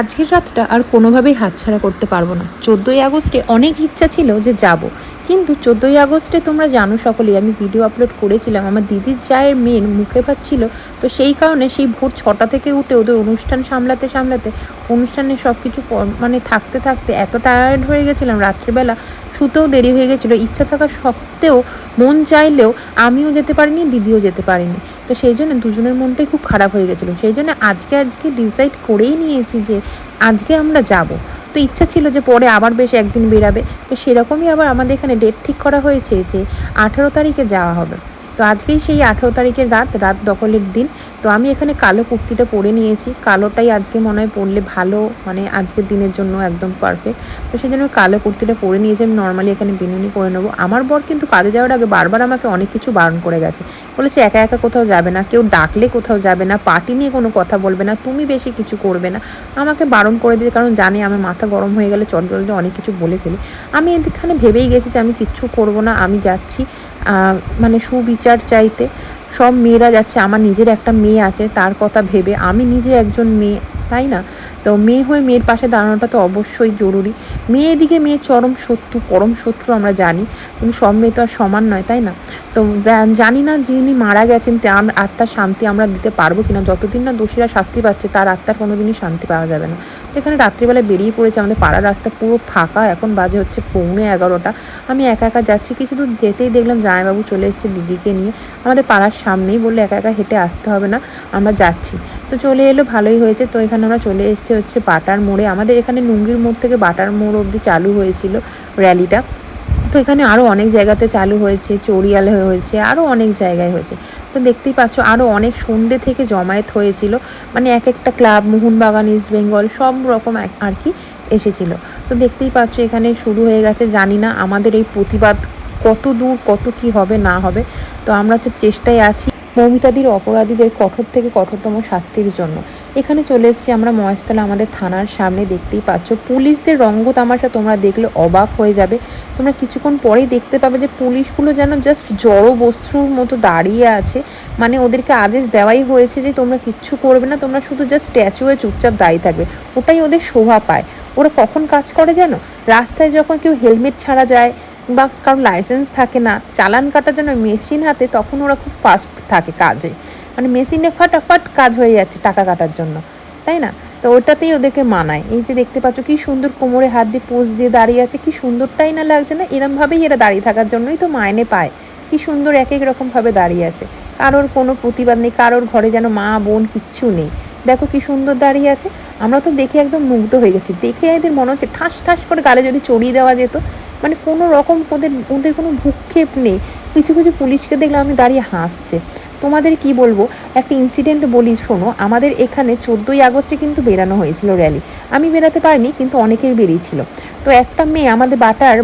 আজকের রাতটা আর কোনোভাবেই হাতছাড়া করতে পারব না। চোদ্দোই আগস্টে অনেক ইচ্ছা ছিল যে যাব, কিন্তু চোদ্দোই আগস্টে তোমরা জানো সকলেই, আমি ভিডিও আপলোড করেছিলাম, আমার দিদির জায়ের মেয়ের মুখে ভাত ছিল, তো সেই কারণে সেই ভোর ছটা থেকে উঠে ওদের অনুষ্ঠান সামলাতে সামলাতে, অনুষ্ঠানে সব কিছু মানে থাকতে থাকতে এত টায়ার্ড হয়ে গেছিলাম রাত্রিবেলা, শুতেও দেরি হয়ে গেছিল, ইচ্ছা থাকা সত্ত্বেও মন চাইলেও আমিও যেতে পারিনি, দিদিও যেতে পারিনি। তো সেই জন্য দুজনের মনটাই খুব খারাপ হয়ে গেছিল। সেই জন্য আজকে আজকে ডিসাইড করেই নিয়েছি যে আজকে আমরা যাব। তো ইচ্ছা ছিল যে পরে আবার বেশ একদিন বেরাবে। তো সেরকমই আবার আমাদের এখানে ডেট ঠিক করা হয়েছে যে আঠেরো তারিখে যাওয়া হবে। তো আজকেই সেই আঠেরো তারিখের রাত রাত দখলের দিন। তো আমি এখানে কালো কুর্তিটা পরে নিয়েছি। কালোটাই আজকে মনে হয় পরলে ভালো মানে আজকের দিনের জন্য একদম পারফেক্ট তো সেই জন্য কালো কুর্তিটা পরে নিয়েছি। আমি নর্মালি এখানে বিনুনি করে নেব। আমার বর কিন্তু কাজে যাওয়ার আগে বারবার আমাকে অনেক কিছু বারণ করে গেছে। বলেছে, একা একা কোথাও যাবে না। কেউ ডাকলে কোথাও যাবে না। পার্টি নিয়ে কোনো কথা বলবে না। তুমি বেশি কিছু করবে না। আমাকে বারণ করে দিয়েছে, কারণ জানে আমার মাথা গরম হয়ে গেলে চট জলদি অনেক কিছু বলে ফেলি। আমি এখানে ভেবেই গেছি যে আমি কিচ্ছু করব না। আমি যাচ্ছি। মানে সুবিচার চাইতে সব মেয়েরা যাচ্ছে, আমার নিজের একটা মেয়ে আছে, তার কথা ভেবে, আমি নিজে একজন মেয়ে, তাই না? তো মেয়ে হয়ে মেয়ের পাশে দাঁড়ানোটা তো অবশ্যই জরুরি। মেয়ে দিকে মেয়ের চরম শত্রু, পরম শত্রু আমরা জানি। কিন্তু সব মেয়ে তো আর সমান নয়, তাই না? তো জানি না যিনি মারা গেছেন, তার আত্মার শান্তি আমরা দিতে পারব কিনা। যতদিন না দোষীরা শাস্তি পাচ্ছে, তার আত্মার কোনো দিনই শান্তি পাওয়া যাবে না। তো এখানে রাত্রিবেলায় বেরিয়ে পড়েছে আমাদের পাড়ার রাস্তা, পুরো ফাঁকা। এখন বাজে হচ্ছে পৌনে এগারোটা। আমি একা একা যাচ্ছি, কিছু দূর যেতেই দেখলাম জামাইবাবু চলে এসছে দিদিকে নিয়ে। আমাদের পাড়ার সামনেই বললে, একা একা হেঁটে আসতে হবে না, আমরা যাচ্ছি। তো চলে এলো, ভালোই হয়েছে। তো এখানে আমরা চলে এসছে হচ্ছে বাটার মোড়ে। আমাদের এখানে নুঙ্গির মোড় থেকে বাটার মোড় অবধি চালু হয়েছিল র্যালিটা। তো এখানে আরও অনেক জায়গাতে চালু হয়েছে, চড়িয়াল হয়েছে আরও অনেক জায়গায় হয়েছে। তো দেখতেই পাচ্ছ আরও অনেক সন্ধ্যে থেকে জমায়েত হয়েছিল। মানে এক একটা ক্লাব, মোহনবাগান, ইস্ট বেঙ্গল সব রকম আর কি এসেছিল। তো দেখতেই পাচ্ছ এখানে শুরু হয়ে গেছে। জানি না আমাদের এই প্রতিবাদ কত দূর, কত কি হবে, না হবে। তো আমরা তো চেষ্টায় আছি। মৌমিতাদির অপরাধীদের কঠোর থেকে কঠোরতম শাস্তির জন্য। এখানে চলে এসেছি আমরা, মহেশতলা আমাদের থানার সামনে দেখতেই পাচ্ছ। পুলিশদের রঙ্গ তামাশা তোমরা দেখলে অবাক হয়ে যাবে। তোমরা কিছুক্ষণ পরেই দেখতে পাবে যে পুলিশগুলো যেন জাস্ট জড়ো বস্ত্রুর মতো দাঁড়িয়ে আছে। মানে ওদেরকে আদেশ দেওয়াই হয়েছে যে তোমরা কিচ্ছু করবে না, তোমরা শুধু জাস্ট স্ট্যাচু হয়ে চুপচাপ দাঁড়িয়ে থাকবে। ওটাই ওদের শোভা পায়। ওরা কখন কাজ করে জানো? রাস্তায় যখন কেউ হেলমেট ছাড়া যায় বা কারোর লাইসেন্স থাকে না, চালান কাটার জন্য মেশিন হাতে তখন ওরা খুব ফাস্ট থাকে কাজে। মানে মেশিনে ফাটাফাট কাজ হয়ে যাচ্ছে টাকা কাটার জন্য, তাই না? তো ওটাতেই ওদেরকে মানায়। এই যে দেখতে পাচ্ছ কি সুন্দর কোমরে হাত দিয়ে পোজ দিয়ে দাঁড়িয়ে আছে, কি সুন্দরটাই না লাগছে না, এরমভাবেই এরা দাঁড়িয়ে থাকার জন্যই তো মায়নে পায়। কি সুন্দর এক এক রকমভাবে দাঁড়িয়ে আছে। কারোর কোনো প্রতিবাদ নেই, কারোর ঘরে যেন মা, বোন কিচ্ছু নেই। দেখো কি সুন্দর দাঁড়িয়ে আছে। আমরা তো দেখে একদম মুগ্ধ হয়ে গেছি। দেখে এদের মনে হচ্ছে ঠাস ঠাস করে গালে যদি চড়িয়ে দেওয়া যেত মানে কোনো রকম ওদের ওদের কোনো ভূক্ষেপ নেই। কিছু কিছু পুলিশকে দেখলে আমি দাঁড়িয়ে হাসছে। তোমাদের কি বলব? একটা ইনসিডেন্ট বলি, শোনো, আমাদের এখানে চোদ্দোই আগস্টে কিন্তু বেরানো হয়েছিল র্যালি আমি বেরাতে পারিনি, কিন্তু অনেকেই বেরিয়েছিল। তো একটা মেয়ে, আমাদের বাটার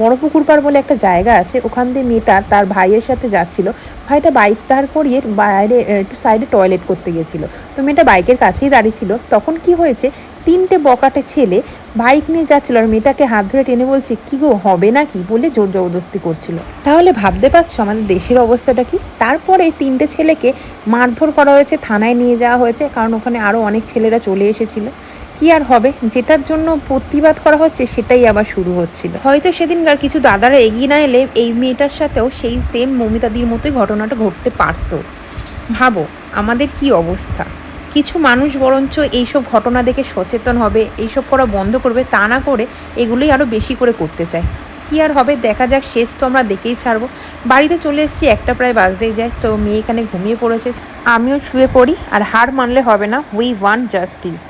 বড় পুকুর পাড় বলে একটা জায়গা আছে, ওখান দিয়ে মেয়েটা তার ভাইয়ের সাথে যাচ্ছিল। ভাইটা বাইক দাঁড় করিয়ে বাইরে, একটু সাইডে টয়লেট করতে গেছিল। তো মেয়েটা বাইকের কাছেই দাঁড়িয়েছিল তখন কি হয়েছে তিনটে বকাটে ছেলে বাইক নিয়ে যাচ্ছিল আর মেয়েটাকে হাত ধরে টেনে বলছে, কি গো, হবে না কি বলে জোর জবরদস্তি করছিল। তাহলে ভাবতে পারছ আমাদের দেশের অবস্থাটা কি? তারপরে তিনটে ছেলেকে মারধর করা হয়েছে, থানায় নিয়ে যাওয়া হয়েছে, কারণ ওখানে আরও অনেক ছেলেরা চলে এসেছিল। কি আর হবে? যেটার জন্য প্রতিবাদ করা হচ্ছে, সেটাই আবার শুরু হচ্ছিল। হয়তো সেদিনকার কিছু দাদারা এগিয়ে না এলে এই মেয়েটার সাথেও সেই সেম মমিতাদির মতোই ঘটনাটা ঘটতে পারতো। ভাবো, আমাদের কি অবস্থা? কিছু মানুষ বরঞ্চ এইসব ঘটনা দেখে সচেতন হবে, এইসব করা বন্ধ করবে, তা না করে এগুলোই আরও বেশি করে করতে চায়। কী আর হবে, দেখা যাক, শেষ তো আমরা দেখেই ছাড়বো। বাড়িতে চলে এসেছি, একটা প্রায় বাজতেই যায়, তো মেয়ে এখানে ঘুমিয়ে পড়েছে। আমিও শুয়ে পড়ি, আর হার মানলে হবে না উই ওয়ান জাস্টিস